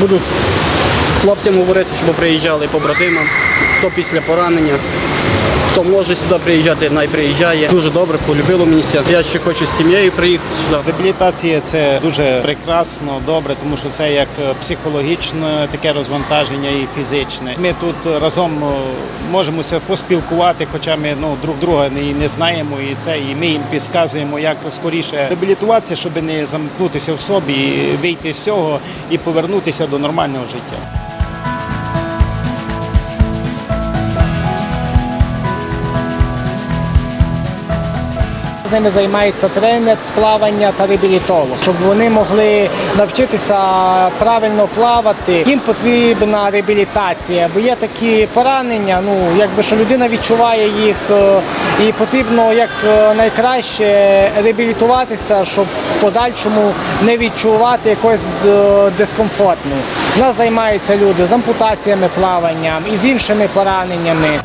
Буду хлопцям говорити, щоб приїжджали побратимам, хто після поранення. Хто може сюди приїжджати, най приїжджає. Дуже добре, полюбило місце. Я ще хочу з сім'єю приїхати сюди. Реабілітація це дуже прекрасно, добре, тому що це як е, психологічне таке розвантаження і фізичне. Ми тут разом е, можемо поспілкувати, хоча ми ну друг друга не, не знаємо, і це і ми їм підказуємо, як скоріше реабілітуватися, щоб не замкнутися в собі, вийти з цього і повернутися до нормального життя. З ними займається тренер з плавання та реабілітолог, щоб вони могли навчитися правильно плавати. Їм потрібна реабілітація, бо є такі поранення. Ну якби що людина відчуває їх, е, і потрібно як е, найкраще реабілітуватися, щоб в подальшому не відчувати якогось е, дискомфортну. Нас займаються люди з ампутаціями плаванням і з іншими пораненнями.